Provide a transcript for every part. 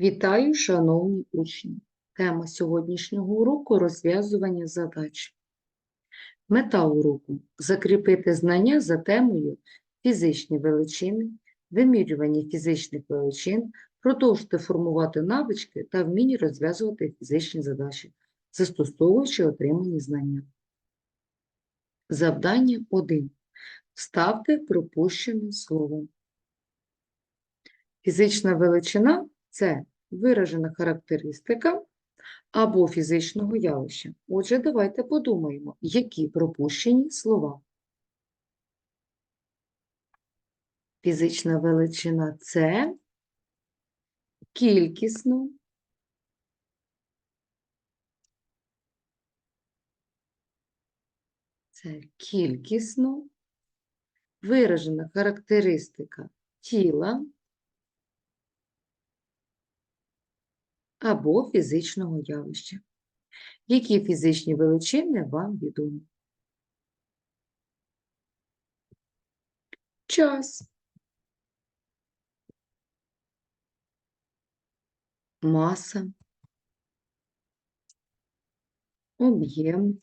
Вітаю, шановні учні! Тема сьогоднішнього уроку – розв'язування задач. Мета уроку – закріпити знання за темою фізичні величини, вимірювання фізичних величин, продовжити формувати навички та вміння розв'язувати фізичні задачі, застосовуючи отримані знання. Завдання 1. Вставте пропущене слово. Фізична величина – це виражена характеристика або фізичного явища. Отже, давайте подумаємо, які пропущені слова. Фізична величина – це кількісно, це кількісно, виражена характеристика тіла, або фізичного явища. Які фізичні величини вам відомі? Час. Маса. Об'єм.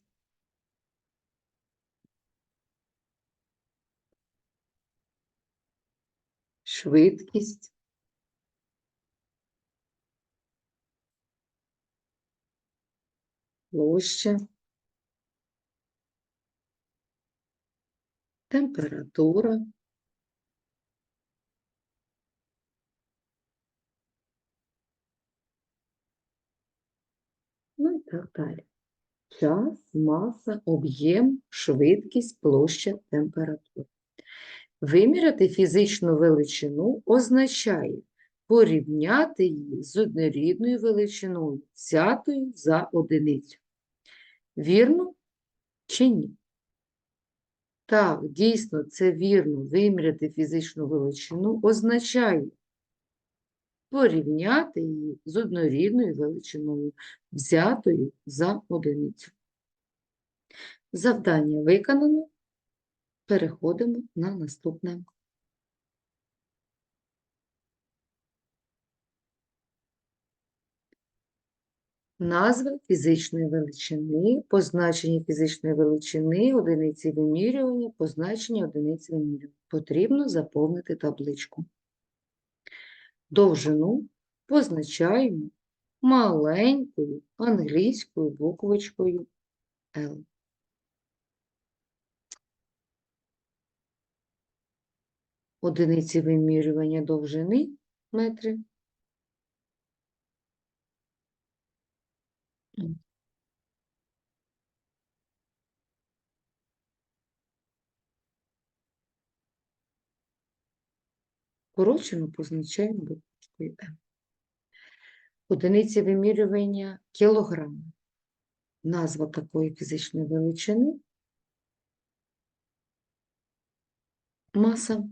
Швидкість. Площа, температура, ну і так далі. Час, маса, об'єм, швидкість, площа, температура. Виміряти фізичну величину означає порівняти її з однорідною величиною, взятою за одиницю. Вірно чи ні? Так, дійсно, це вірно. Виміряти фізичну величину означає порівняти її з однорідною величиною, взятою за одиницю. Завдання виконано. Переходимо на наступне. Назва фізичної величини, позначення фізичної величини, одиниці вимірювання, позначення одиниці вимірювання. Потрібно заповнити табличку. Довжину позначаємо маленькою англійською буквочкою L. Одиниці вимірювання довжини метри Скорочено позначаємо буквою М. Одиниці вимірювання кілограм. Назва такої фізичної величини. Маса.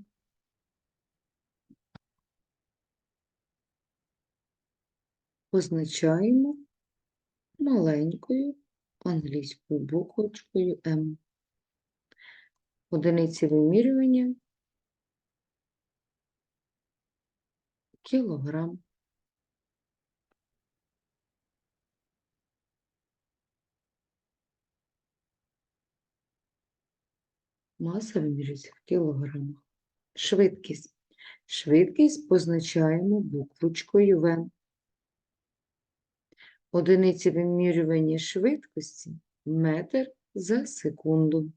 Позначаємо маленькою англійською буквочкою М. Одиниці вимірювання кілограм. Маса вимірюється в кілограмах. Швидкість. Швидкість позначаємо буквочкою В. Одиниці вимірювання швидкості метр за секунду.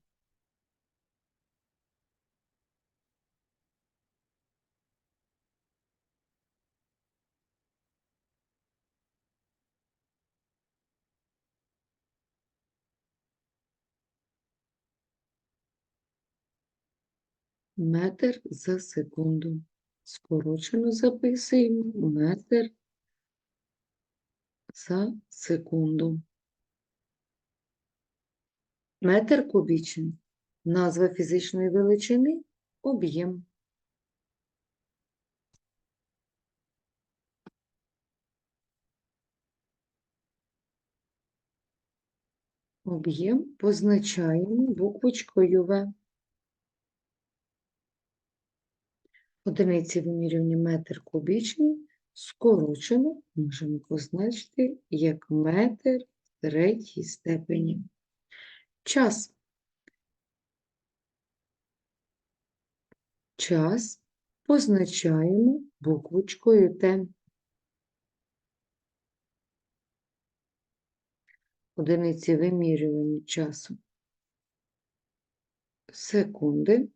Метр за секунду. Скорочено записуємо метр за секунду. Метр кубічний. Назва фізичної величини об'єм. Об'єм позначаємо буквочкою В. Одиниці вимірювання метр кубічний скорочено можемо позначити як метр третій степені. Час. Час позначаємо буквочкою Т. Одиниці вимірювання часу. Секунди.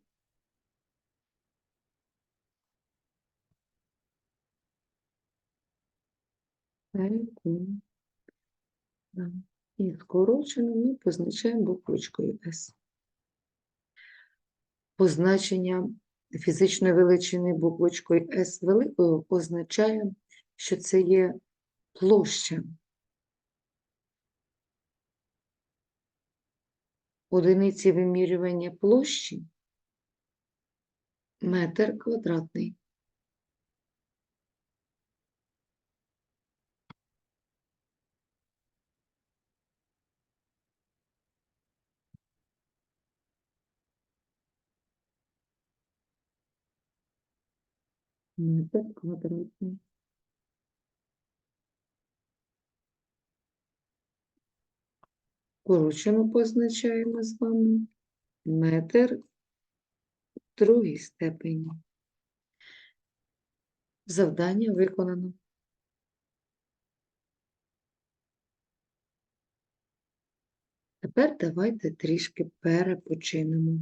Секунда. І скорочено ми позначаємо буквочкою С. Позначення фізичної величини буквочкою С великою означає, що це є площа. Одиниці вимірювання площі метр квадратний. Метр квадратний. Скорочено позначаємо з вами метр в другій степені. Завдання виконано. Тепер давайте трішки перепочинемо.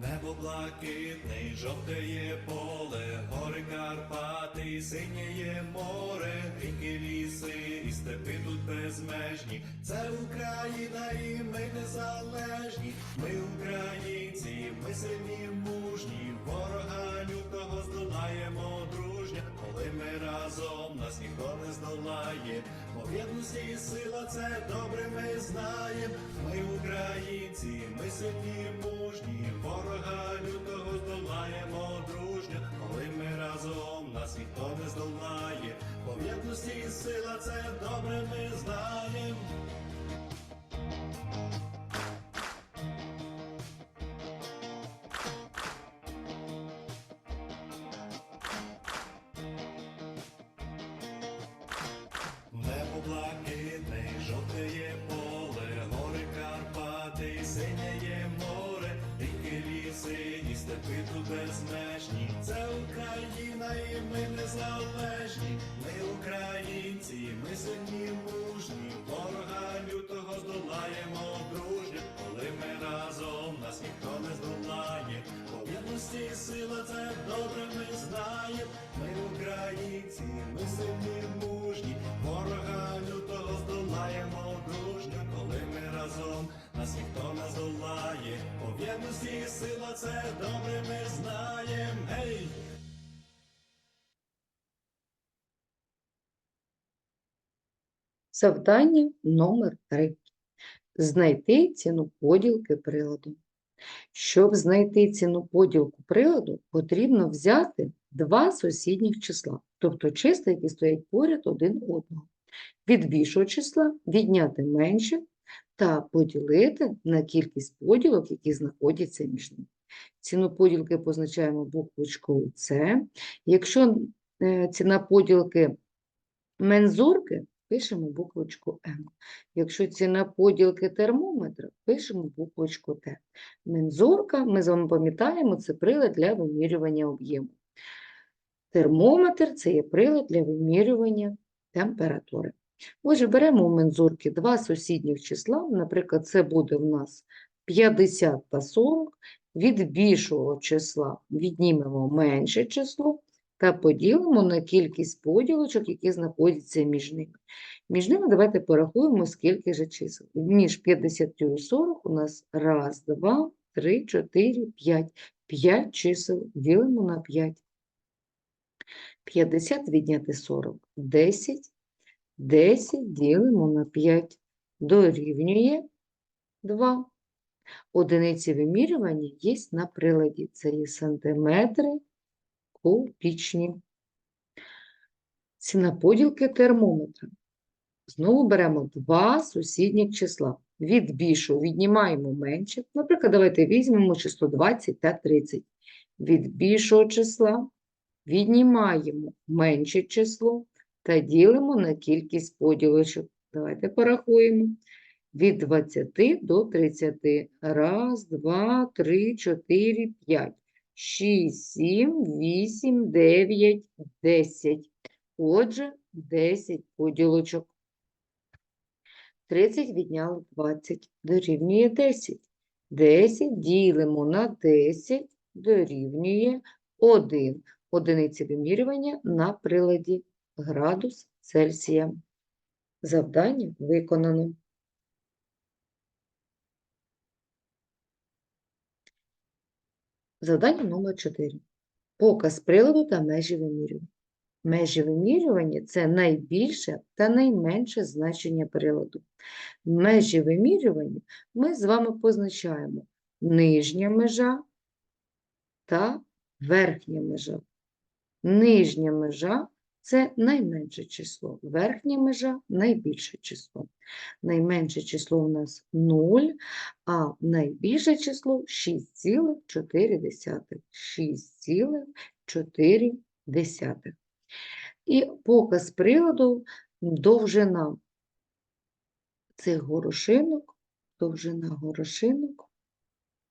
Небо блакитний, жовтеє поле, гори Карпати, синєє море, ріки, ліси і степи тут безмежні. Це Україна і ми незалежні. Ми українці, ми сильні, мужні, здолає. і сила це добре ми знаємо. Ми українці, ми сильні, мужні, ворога лютого здолаємо дружньо. Коли ми разом нас ніхто не здолає. В єдності сила це добре ми знаємо. Українці, ми сильні, мужні, ворога лютого здолаємо дружньо, коли ми разом нас ніхто не здолає. По сила це добре ми знаємо. Гей! Завдання номер 3. Знайти ціну поділки приладу. Щоб знайти ціну поділку приладу, потрібно взяти два сусідніх числа, тобто числа, які стоять поряд один одного. Від більшого числа відняти менше та поділити на кількість поділок, які знаходяться між ними. Ціну поділки позначаємо буквочкою С. Якщо е, ціна поділки мензурки, пишемо буквочку М. Якщо ціна поділки термометра, пишемо буквочку Т. Мензурка, ми з вами пам'ятаємо, це прилад для вимірювання об'єму. Термометр це є прилад для вимірювання температури. Отже, беремо у мензурки два сусідніх числа, наприклад, це буде в нас 50 та 40. Від більшого числа віднімемо менше число та поділимо на кількість поділочок, які знаходяться між ними. Між ними давайте порахуємо, скільки же чисел. Між 50 і 40 у нас 1, 2, 3, 4, 5. 5 чисел ділимо на 5. 50 відняти 40 – 10. 10 ділимо на 5 дорівнює 2. Одиниці вимірювання є на приладі. Це є сантиметри кубічні. Ціна поділки термометра. Знову беремо два сусідніх числа. Від більшого віднімаємо менше. Наприклад, давайте візьмемо число 20 та 30. Від більшого числа віднімаємо менше число та ділимо на кількість поділочок. Давайте порахуємо. Від 20 до 30. Раз, два, три, чотири, п'ять. 6, 7, 8, 9, 10. Отже, 10 поділочок. 30 відняли 20, дорівнює 10. 10 ділимо на 10, дорівнює 1. Одиниці вимірювання на приладі градус Цельсія. Завдання виконано. Завдання номер 4. Показ приладу та межі вимірювання. Межі вимірювання – це найбільше та найменше значення приладу. Межі вимірювання ми з вами позначаємо нижня межа та верхня межа. Нижня межа – це найменше число, верхня межа – найбільше число. Найменше число у нас 0, а найбільше число 6,4. 6,4. І показ приладу довжина цих горошинок, довжина горошинок,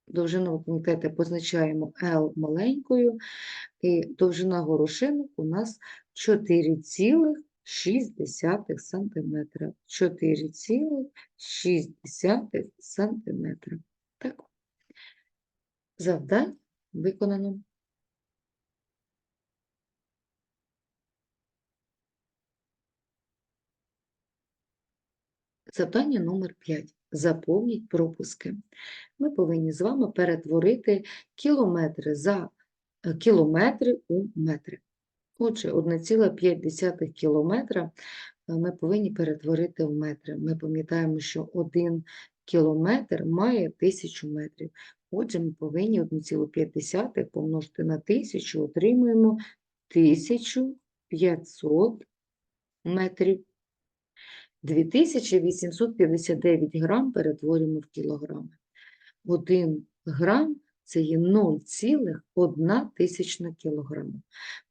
довжину, ви позначаємо L маленькою, і довжина горошинок у нас 4,6 см. 4,6 см. Так. Завдання виконано. Завдання номер 5. Заповніть пропуски. Ми повинні з вами перетворити кілометри за е, кілометри у метри. Отже, 1,5 кілометра е, ми повинні перетворити в метри. Ми пам'ятаємо, що 1 кілометр має 1000 метрів. Отже, ми повинні 1,5 помножити на 1000, отримуємо 1500 метрів. 2859 грам перетворюємо в кілограми. 1 грам – це є 0,1 тисячна кілограма.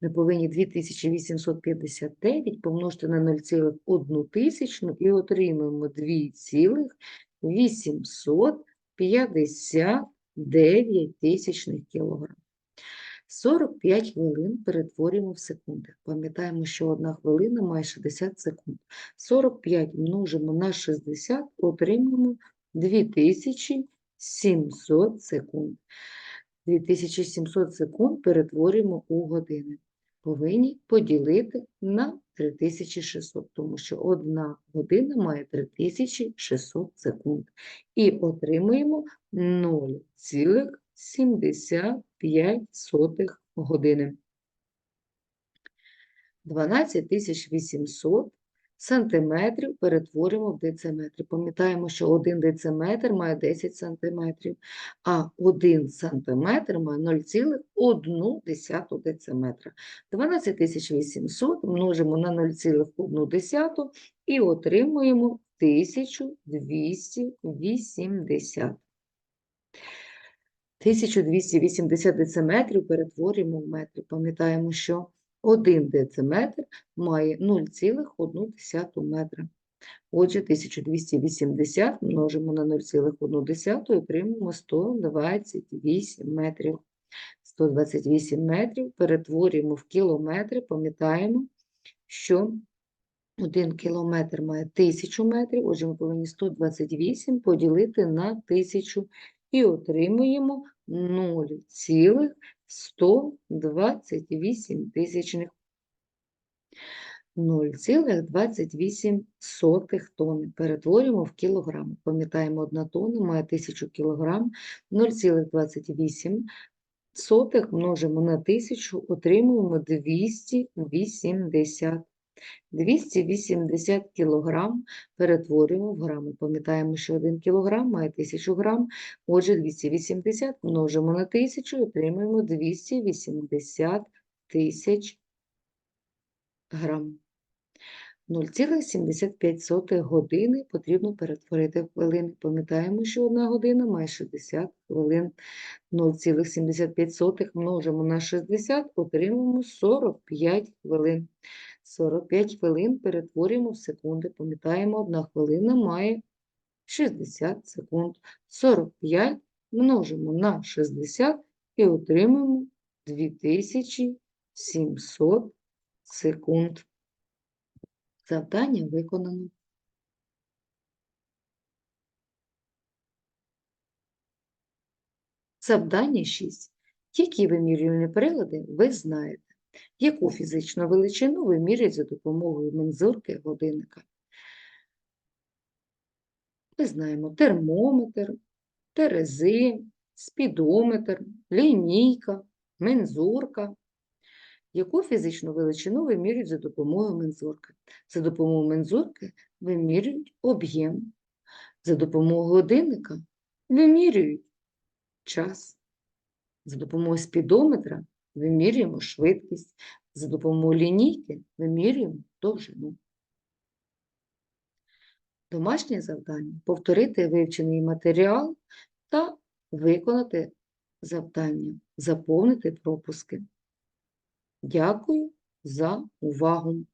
Ми повинні 2859 помножити на 0,1 тисячну і отримаємо 2,859 тисячних кілограм. 45 хвилин перетворюємо в секунди. Пам'ятаємо, що одна хвилина має 60 секунд. 45 множимо на 60, отримуємо 2700 секунд. 2700 секунд перетворюємо у години. Повинні поділити на 3600, тому що одна година має 3600 секунд. І отримуємо 0,75 години. 12800 сантиметрів перетворюємо в дециметри. Пам'ятаємо, що 1 дециметр має 10 сантиметрів, а 1 сантиметр має 0,1 дециметра. 12800 множимо на 0,1 і отримуємо 1280. 1280 дециметрів перетворюємо в метри. Пам'ятаємо, що 1 дециметр має 0,1 метра. Отже, 1280 множимо на 0,1 і отримуємо 128 метрів. 128 метрів перетворюємо в кілометри. Пам'ятаємо, що 1 кілометр має 1000 метрів, отже, ми повинні 128 поділити на 1000 і отримуємо 0,128 тисячних. 0,28 тонни. Перетворюємо в кілограми. Пам'ятаємо, 1 тонна має 1000 кілограм. 0,28 сотих множимо на 1000, отримуємо 280. 280 кілограм перетворюємо в грами. Пам'ятаємо, що 1 кілограм має 1000 грам, отже 280 множимо на 1000 і отримуємо 280 тисяч грам. 0,75 години потрібно перетворити в хвилини. Пам'ятаємо, що одна година має 60 хвилин. 0,75 множимо на 60, отримаємо 45 хвилин. 45 хвилин перетворюємо в секунди. Пам'ятаємо, одна хвилина має 60 секунд. 45 множимо на 60 і отримаємо 2700 секунд. Завдання виконано. Завдання 6. Які вимірювальні прилади ви знаєте? Яку фізичну величину вимірюють за допомогою мензурки годинника? Ми знаємо термометр, терези, спідометр, лінійка, мензурка. Яку фізичну величину вимірюють за допомогою мензурки? За допомогою мензурки вимірюють об'єм. За допомогою годинника вимірюють час. За допомогою спідометра вимірюємо швидкість. За допомогою лінійки вимірюємо довжину. Домашнє завдання повторити вивчений матеріал та виконати завдання, заповнити пропуски. Дякую за увагу!